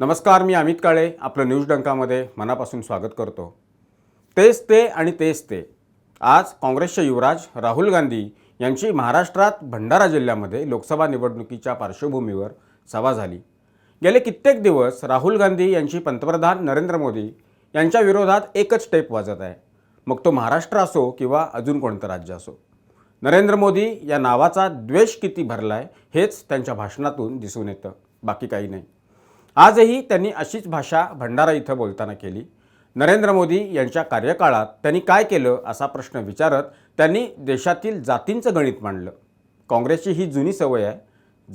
नमस्कार मी अमित काळे. आपलं न्यूज डंकामध्ये मनापासून स्वागत करतो. तेच ते आणि तेच ते. आज काँग्रेसचे युवराज राहुल गांधी यांची महाराष्ट्रात भंडारा जिल्ह्यामध्ये लोकसभा निवडणुकीच्या पार्श्वभूमीवर सभा झाली. गेले कित्येक दिवस राहुल गांधी यांची पंतप्रधान नरेंद्र मोदी यांच्या विरोधात एकच टेप वाजत आहे. मग तो महाराष्ट्र असो किंवा अजून कोणतं राज्य असो. नरेंद्र मोदी या नावाचा द्वेष किती भरला आहे हेच त्यांच्या भाषणातून दिसून येतं. बाकी काही नाही. आजही त्यांनी अशीच भाषा भंडारा इथं बोलताना केली. नरेंद्र मोदी यांच्या कार्यकाळात त्यांनी काय केलं असा प्रश्न विचारत त्यांनी देशातील जातींचं गणित मांडलं. काँग्रेसची ही जुनी सवय आहे.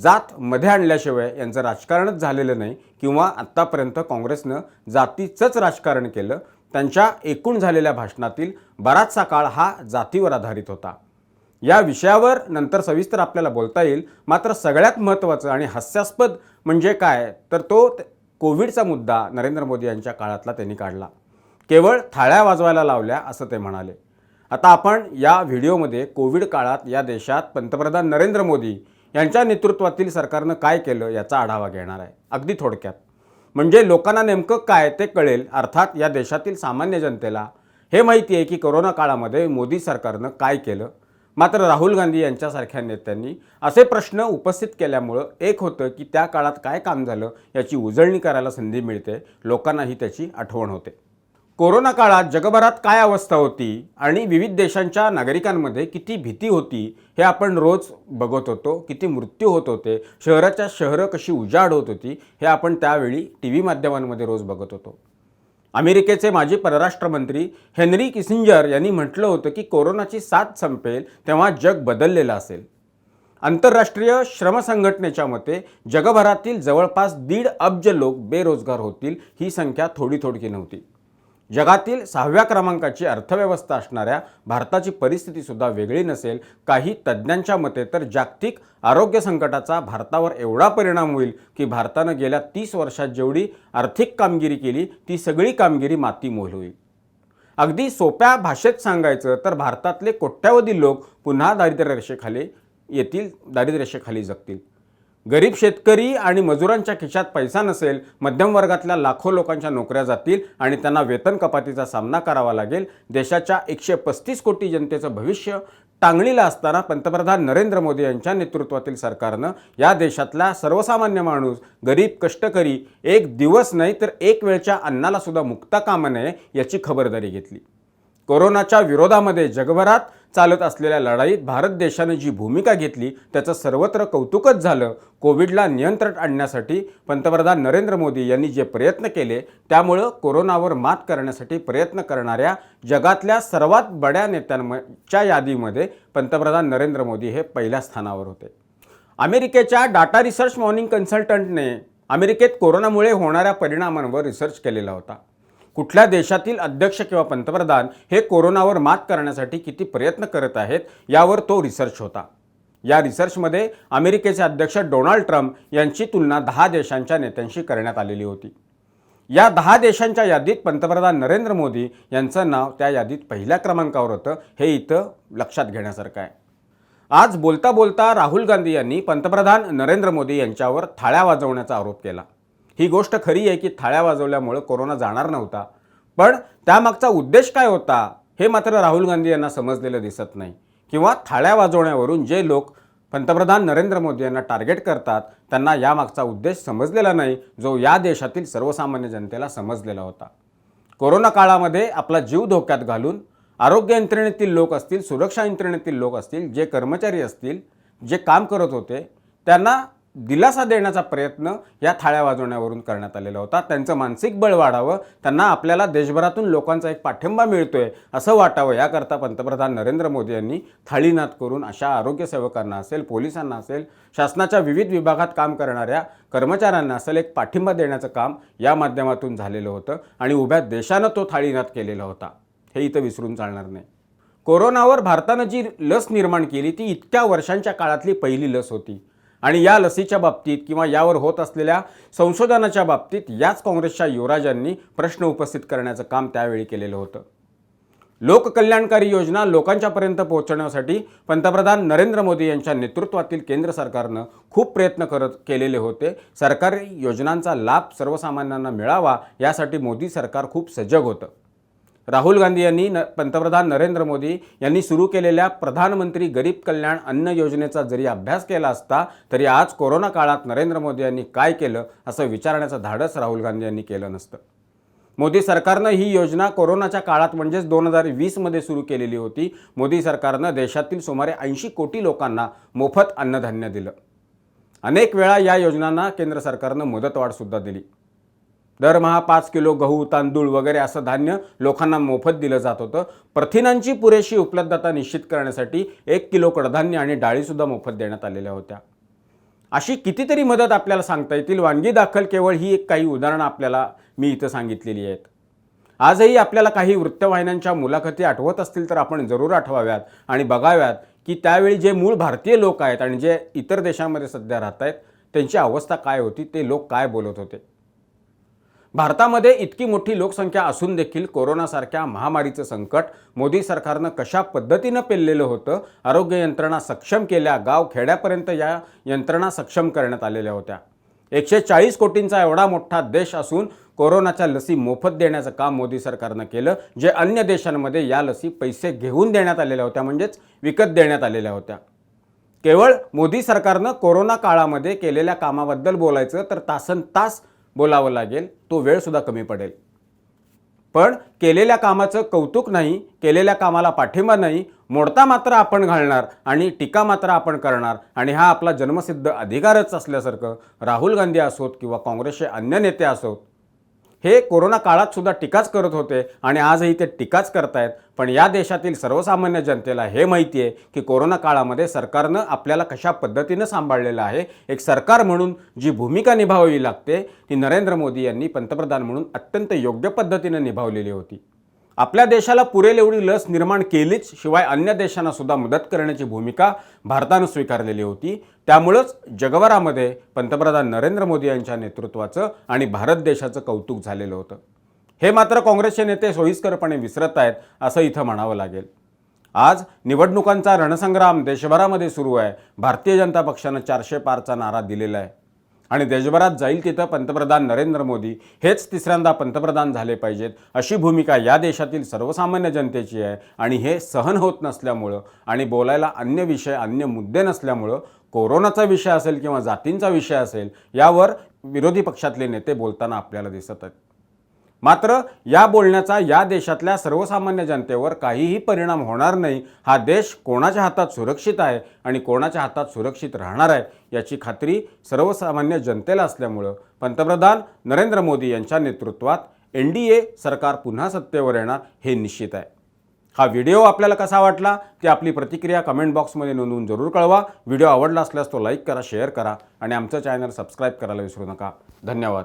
जात मध्ये आणल्याशिवाय यांचं राजकारणच झालेलं नाही किंवा आत्तापर्यंत काँग्रेसनं जातीचंच राजकारण केलं. त्यांच्या एकूण झालेल्या भाषणातील बराचसा काळ हा जातीवर आधारित होता. या विषयावर नंतर सविस्तर आपल्याला बोलता येईल. मात्र सगळ्यात महत्त्वाचं आणि हास्यास्पद म्हणजे काय? तर तो कोविडचा मुद्दा नरेंद्र मोदी यांच्या काळातला त्यांनी काढला. केवळ थाळ्या वाजवायला लावल्या असं ते म्हणाले. आता आपण या व्हिडिओमध्ये कोविड काळात या देशात पंतप्रधान नरेंद्र मोदी यांच्या नेतृत्वातील सरकारनं काय केलं याचा आढावा घेणार आहे. अगदी थोडक्यात. म्हणजे लोकांना नेमकं काय ते कळेल अर्थात या देशातील सामान्य जनतेला. हे माहिती आहे की कोरोना काळामध्ये मोदी सरकारनं काय केलं? मात्र राहुल गांधी यांच्यासारख्या नेत्यांनी असे प्रश्न उपस्थित केल्यामुळं एक होतं की त्या काळात काय काम झालं याची उजळणी करायला संधी मिळते लोकांनाही त्याची आठवण होते. कोरोना काळात जगभरात काय अवस्था होती आणि विविध देशांच्या नागरिकांमध्ये किती भीती होती हे आपण रोज बघत होतो किती मृत्यू होत होते शहराच्या शहरं कशी उजाड होत होती हे आपण त्यावेळी टी व्ही माध्यमांमध्ये रोज बघत होतो. अमेरिकेचे माजी परराष्ट्र मंत्री हेनरी किसिंजर यांनी म्हटलं होतं की कोरोनाची साथ संपेल तेव्हा जग बदललेलं असेल. आंतरराष्ट्रीय श्रम संघटनेच्या मते जगभरातील जवळपास दीड अब्ज लोक बेरोजगार होतील ही संख्या थोडी थोडकी नव्हती. जगातील सहाव्या क्रमांकाची अर्थव्यवस्था असणाऱ्या भारताची परिस्थितीसुद्धा वेगळी नसेल काही तज्ज्ञांच्या मते तर जागतिक आरोग्य संकटाचा भारतावर एवढा परिणाम होईल की भारतानं गेल्या तीस वर्षात जेवढी आर्थिक कामगिरी केली ती सगळी कामगिरी मातीमोल होईल. अगदी सोप्या भाषेत सांगायचं तर भारतातले कोट्यावधी लोक पुन्हा दारिद्र्य रेषेखाली येतील दारिद्र्य रेषेखाली जगतील. गरीब शेतकरी आणि मजुरांच्या खिशात पैसा नसेल मध्यम वर्गातल्या लाखो लोकांच्या नोकऱ्या जातील आणि त्यांना वेतन कपातीचा सामना करावा लागेल. देशाच्या एकशे पस्तीस कोटी जनतेचं भविष्य टांगणीला असताना पंतप्रधान नरेंद्र मोदी यांच्या नेतृत्वातील सरकारनं या देशातला सर्वसामान्य माणूस गरीब कष्टकरी एक दिवस नाही तर एक वेळच्या अन्नाला सुद्धा मुक्ता कामा नये याची खबरदारी घेतली. कोरोनाच्या विरोधामध्ये जगभरात चालत असलेल्या लढाईत भारत देशानं जी भूमिका घेतली त्याचं सर्वत्र कौतुकच झालं. कोविडला नियंत्रण आणण्यासाठी पंतप्रधान नरेंद्र मोदी यांनी जे प्रयत्न केले त्यामुळं कोरोनावर मात करण्यासाठी प्रयत्न करणाऱ्या जगातल्या सर्वात बड्या नेत्यांच्या यादीमध्ये पंतप्रधान नरेंद्र मोदी हे पहिल्या स्थानावर होते. अमेरिकेच्या डाटा रिसर्च मॉर्निंग कन्सल्टंटने अमेरिकेत कोरोनामुळे होणाऱ्या परिणामांवर रिसर्च केलेला होता. कुठल्या देशातील अध्यक्ष किंवा पंतप्रधान हे कोरोनावर मात करण्यासाठी किती प्रयत्न करत आहेत यावर तो रिसर्च होता. या रिसर्चमध्ये अमेरिकेचे अध्यक्ष डोनाल्ड ट्रम्प यांची तुलना दहा देशांच्या नेत्यांशी करण्यात आलेली होती. या दहा देशांच्या यादीत पंतप्रधान नरेंद्र मोदी यांचं नाव त्या यादीत पहिल्या क्रमांकावर होतं हे इथं लक्षात घेण्यासारखं आहे. आज बोलता बोलता राहुल गांधी यांनी पंतप्रधान नरेंद्र मोदी यांच्यावर थाळ्या वाजवण्याचा आरोप केला. ही गोष्ट खरी आहे की थाळ्या वाजवल्यामुळं कोरोना जाणार नव्हता. पण त्यामागचा उद्देश काय होता हे मात्र राहुल गांधी यांना समजलेलं दिसत नाही. किंवा थाळ्या वाजवण्यावरून जे लोक पंतप्रधान नरेंद्र मोदी यांना टार्गेट करतात त्यांना यामागचा उद्देश समजलेला नाही जो या देशातील सर्वसामान्य जनतेला समजलेला होता. कोरोना काळामध्ये आपला जीव धोक्यात घालून आरोग्य यंत्रणेतील लोक असतील सुरक्षा यंत्रणेतील लोक असतील जे कर्मचारी असतील जे काम करत होते त्यांना दिलासा देण्याचा प्रयत्न या थाळ्या वाजवण्यावरून करण्यात आलेला होता. त्यांचं मानसिक बळ वाढावं त्यांना आपल्याला देशभरातून लोकांचा एक पाठिंबा मिळतोय असं वाटावं याकरता पंतप्रधान नरेंद्र मोदी यांनी थाळीनाद करून अशा आरोग्य सेवकांना असेल पोलिसांना असेल शासनाच्या विविध विभागात काम करणाऱ्या कर्मचाऱ्यांना असेल एक पाठिंबा देण्याचं काम या माध्यमातून झालेलं होतं आणि उभ्या देशानं तो थाळीनाद केलेला होता. हे इथं विसरून चालणार नाही. कोरोनावर भारतानं जी लस निर्माण केली ती इतक्या वर्षांच्या काळातली पहिली लस होती. आणि या लसीच्या बाबतीत किंवा यावर होत असलेल्या संशोधनाच्या बाबतीत याच काँग्रेसच्या युवराजांनी प्रश्न उपस्थित करण्याचं काम त्यावेळी केलेलं होतं. लोककल्याणकारी योजना लोकांच्यापर्यंत पोहोचवण्यासाठी पंतप्रधान नरेंद्र मोदी यांच्या नेतृत्वातील केंद्र सरकारनं खूप प्रयत्न करत केलेले होते. सरकारी योजनांचा लाभ सर्वसामान्यांना मिळावा यासाठी मोदी सरकार खूप सजग होतं. राहुल गांधी यांनी न पंतप्रधान नरेंद्र मोदी यांनी सुरू केलेल्या प्रधानमंत्री गरीब कल्याण अन्न योजनेचा जरी अभ्यास केला असता तरी आज कोरोना काळात नरेंद्र मोदी यांनी काय केलं असं विचारण्याचं धाडस राहुल गांधी यांनी केलं नसतं. मोदी सरकारनं ही योजना कोरोनाच्या काळात म्हणजेच दोन हजार वीसमध्ये सुरू केलेली होती. मोदी सरकारनं देशातील सुमारे ऐंशी कोटी लोकांना मोफत अन्नधान्य दिलं. अनेक वेळा या योजनांना केंद्र सरकारनं मुदतवाढसुद्धा दिली. दरमहा पाच किलो गहू तांदूळ वगैरे असं धान्य लोकांना मोफत दिलं जात होतं. प्रथिनांची पुरेशी उपलब्धता निश्चित करण्यासाठी एक किलो कडधान्य आणि डाळीसुद्धा मोफत देण्यात आलेल्या होत्या. अशी कितीतरी मदत आपल्याला सांगता येतील. वानगी दाखल केवळ ही एक काही उदाहरणं आपल्याला मी इथं सांगितलेली आहेत. आजही आपल्याला काही वृत्तवाहिन्यांच्या मुलाखती आठवत असतील तर आपण जरूर आठवाव्यात आणि बघाव्यात की त्यावेळी जे मूळ भारतीय लोक आहेत आणि जे इतर देशांमध्ये सध्या राहत आहेत त्यांची अवस्था काय होती ते लोक काय बोलत होते? भारतामध्ये इतकी मोठी लोकसंख्या असून देखील कोरोनासारख्या महामारीचं संकट मोदी सरकारनं कशा पद्धतीनं पेललेलं होतं आरोग्य यंत्रणा सक्षम केल्या गाव खेड्यापर्यंत या यंत्रणा सक्षम करण्यात आलेल्या होत्या. एकशे चाळीस कोटींचा एवढा मोठा देश असून कोरोनाच्या लसी मोफत देण्याचं काम मोदी सरकारनं केलं जे अन्य देशांमध्ये या लसी पैसे घेऊन देण्यात आलेल्या होत्या म्हणजेच विकत देण्यात आलेल्या होत्या. केवळ मोदी सरकारनं कोरोना काळामध्ये केलेल्या कामाबद्दल बोलायचं तर तासन तास बोलावं लागेल तो वेळसुद्धा कमी पडेल. पण केलेल्या कामाचं कौतुक नाही केलेल्या कामाला पाठिंबा नाही मोडता मात्र आपण घालणार आणि टीका मात्र आपण करणार आणि हा आपला जन्मसिद्ध अधिकारच असल्यासारखं राहुल गांधी असोत किंवा काँग्रेसचे अन्य नेते असोत हे कोरोना काळात सुद्धा टीकाच करत होते आणि आजही ते टीकाच करतायत. पण या देशातील सर्वसामान्य जनतेला हे माहिती आहे की कोरोना काळामध्ये सरकारनं आपल्याला कशा पद्धतीनं सांभाळलेलं आहे. एक सरकार म्हणून जी भूमिका निभावावी लागते ती नरेंद्र मोदी यांनी पंतप्रधान म्हणून अत्यंत योग्य पद्धतीनं निभावलेली होती. आपल्या देशाला पुरेल एवढी लस निर्माण केलीच शिवाय अन्य देशांना सुद्धा मदत करण्याची भूमिका भारतानं स्वीकारलेली होती. त्यामुळंच जगभरामध्ये पंतप्रधान नरेंद्र मोदी यांच्या नेतृत्वाचं आणि भारत देशाचं कौतुक झालेलं होतं. हे मात्र काँग्रेसचे नेते सोयीस्करपणे विसरत आहेत असं इथं म्हणावं लागेल. आज निवडणुकांचा रणसंग्राम देशभरामध्ये सुरू आहे. भारतीय जनता पक्षानं चारशे पारचा नारा दिलेला आहे. आणि देशभरात जाईल तिथं पंतप्रधान नरेंद्र मोदी हेच तिसऱ्यांदा पंतप्रधान झाले पाहिजेत अशी भूमिका या देशातील सर्वसामान्य जनतेची आहे आणि हे सहन होत नसल्यामुळं आणि बोलायला अन्य विषय अन्य मुद्दे नसल्यामुळं कोरोनाचा विषय असेल किंवा जातींचा विषय असेल यावर विरोधी पक्षातले नेते बोलताना आपल्याला दिसत आहेत. मात्र या बोलण्याचा या देशातल्या सर्वसामान्य जनतेवर काहीही परिणाम होणार नाही. हा देश कोणाच्या हातात सुरक्षित आहे आणि कोणाच्या हातात सुरक्षित राहणार आहे याची खात्री सर्वसामान्य जनतेला असल्यामुळं. पंतप्रधान नरेंद्र मोदी यांच्या नेतृत्वात एन डी ए सरकार पुन्हा सत्तेवर येणार हे निश्चित आहे. हा व्हिडिओ आपल्याला कसा वाटला? ते आपली प्रतिक्रिया कमेंट बॉक्समध्ये नोंदवून जरूर कळवा. व्हिडिओ आवडला असल्यास तो लाईक करा शेअर करा आणि आमचं चॅनल सबस्क्राईब करायला विसरू नका. धन्यवाद.